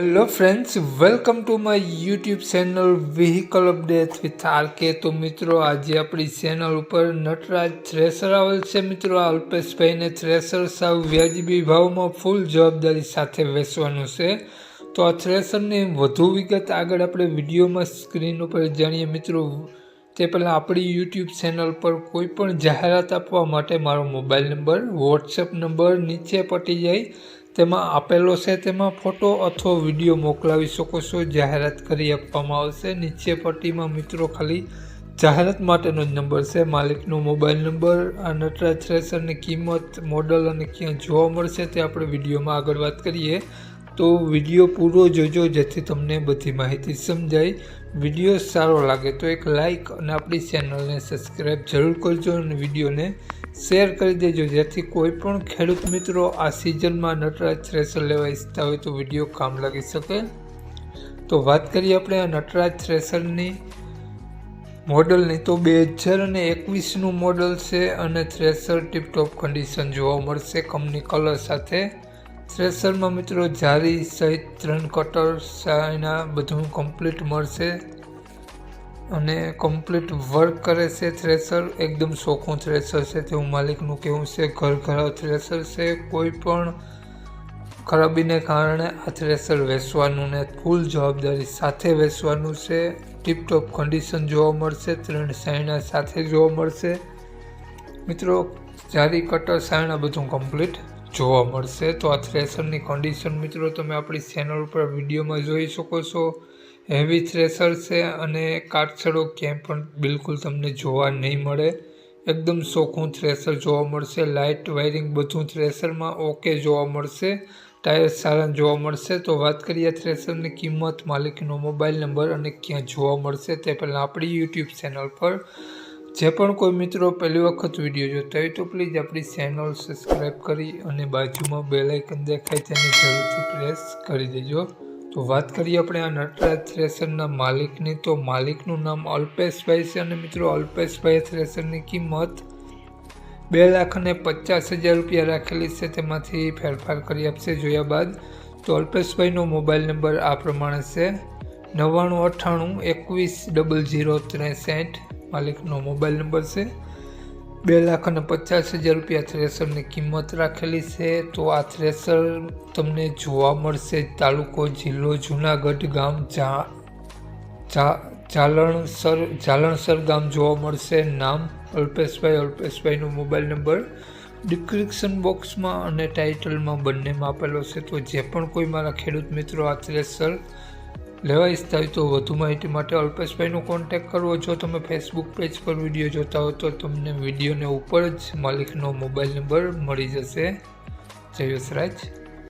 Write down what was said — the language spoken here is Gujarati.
Hello friends welcome to my YouTube channel vehicle update with RK તો મિત્રો, આજે આપણી ચેનલ ઉપર નટરાજ થ્રેસર આવેલ છે. મિત્રો, આ અલ્પેશભાઈને થ્રેસર સાવ વ્યાજબી ભાવમાં ફૂલ જવાબદારી સાથે વેચવાનું છે. તો આ થ્રેસરની વધુ વિગત આગળ આપણે વિડીયોમાં સ્ક્રીન ઉપર જાણીએ. મિત્રો, તે પહેલાં આપણી યુટ્યુબ ચેનલ પર કોઈ પણ જાહેરાત આપવા માટે મારો મોબાઈલ નંબર વોટ્સએપ નંબર નીચે પટી જાય. તેમાં આપેલો છે, તેમાં ફોટો અથવા વીડિયો મોકલાવી શકો છો. જાહેરાત કરી આપવામાં આવશે. નીચે પટ્ટીમાં મિત્રો ખાલી જાહેરાત માટેનો જ નંબર છે. માલિકનો મોબાઈલ નંબર આ નટરાજ થ્રેસરની કિંમત મોડલ અને ક્યાં જોવા મળશે તે આપણે વિડીયોમાં આગળ વાત કરીએ. તો વીડિયો પૂરો જોજો, જેથી તમને બધી માહિતી સમજાય. વીડિયો સારો લાગે તો એક લાઈક અને આપણી ચેનલને સબસ્ક્રાઈબ જરૂર કરજો અને વિડીયોને શેર કરી દેજો, જેથી કોઈ પણ ખેડૂત મિત્રો આ સિઝનમાં નટરાજ થ્રેસર લેવા ઈચ્છતા હોય તો વીડિયો કામ લાગી શકે. તો વાત કરીએ આપણે આ નટરાજ થ્રેસરની મોડલની. તો બે હજાર અને એકવીસનું મોડલ છે અને થ્રેસર ટીપટોપ કન્ડિશન જોવા મળશે કંપની કલર સાથે. થ્રેસરમાં મિત્રો, જારી સહિત ત્રણ કટર સાયના બધું કમ્પ્લીટ મળશે અને કમ્પ્લીટ વર્ક કરે છે થ્રેસર એકદમ સોખું થ્રેસર છે, તેવું માલિકનું કહેવું છે. ઘર ઘરાવ થ્રેસર છે. કોઈ પણ ખરાબીને કારણે આ થ્રેસર વેચવાનું ને ફૂલ જવાબદારી સાથે વેચવાનું છે. ટીપટોપ કન્ડિશન જોવા મળશે, ત્રણ સાયના સાથે જોવા મળશે. મિત્રો, જારી કટર સાયણા બધું કમ્પ્લીટ જોવા મળશે. તો આ થ્રેસરની કન્ડિશન મિત્રો, તમે આપણી ચેનલ ઉપર વિડીયોમાં જોઈ શકો છો. હેવી થ્રેસર છે અને કાટછડો ક્યાંય પણ બિલકુલ તમને જોવા નહીં મળે. એકદમ ચોખ્ખું થ્રેસર જોવા મળશે. લાઇટ વાયરિંગ બધું થ્રેસરમાં ઓકે જોવા મળશે. ટાયર સારા જોવા મળશે. તો વાત કરીએ થ્રેસરની કિંમત, માલિકનો મોબાઈલ નંબર અને ક્યાં જોવા મળશે તે પહેલાં આપણી યુટ્યુબ ચેનલ પર જે પણ કોઈ મિત્રો પહેલી વખત વીડિયો જોતા હોય તો પ્લીઝ આપણી ચેનલ સબસ્ક્રાઈબ કરી અને બાજુમાં બે લાઇકન દેખાય તેને જરૂરથી પ્રેસ કરી દેજો. તો વાત કરીએ આપણે આ નટરાજ થ્રેસરના માલિકની. તો માલિકનું નામ અલ્પેશભાઈ છે અને મિત્રો અલ્પેશભાઈ થ્રેસરની કિંમત બે લાખ અને પચાસ હજાર રૂપિયા રાખેલી છે. તેમાંથી ફેરફાર કરી આપશે જોયા બાદ. તો અલ્પેશભાઈનો મોબાઈલ નંબર આ પ્રમાણે છે. નવ્વાણું અઠ્ઠાણું એકવીસ ડબલ ઝીરો ત્રેસઠ માલિકનો મોબાઈલ નંબર છે. બે લાખ અને પચાસ હજાર રૂપિયા થ્રેસરની કિંમત રાખેલી છે. તો આ થ્રેસર તમને જોવા મળશે તાલુકો જિલ્લો જુનાગઢ ગામ જા જાલણસર જાલણસર ગામ જોવા મળશે. નામ અલ્પેશભાઈ, અલ્પેશભાઈનો મોબાઈલ નંબર. ડિસ્ક્રિપ્શન બોક્સમાં અને ટાઇટલમાં બંનેમાં આપેલો છે. તો જે પણ કોઈ મારા ખેડૂત મિત્રો આ થ્રેસર લેવા ઈચ્છતા હોય તો વધુ માહિતી માટે અલ્પેશભાઈનો કોન્ટેક કરવો. જો તમે ફેસબુક પેજ પર વીડિયો જોતા હો તો તમને વિડીયોને ઉપર જ માલિકનો મોબાઈલ નંબર મળી જશે. જય રાજ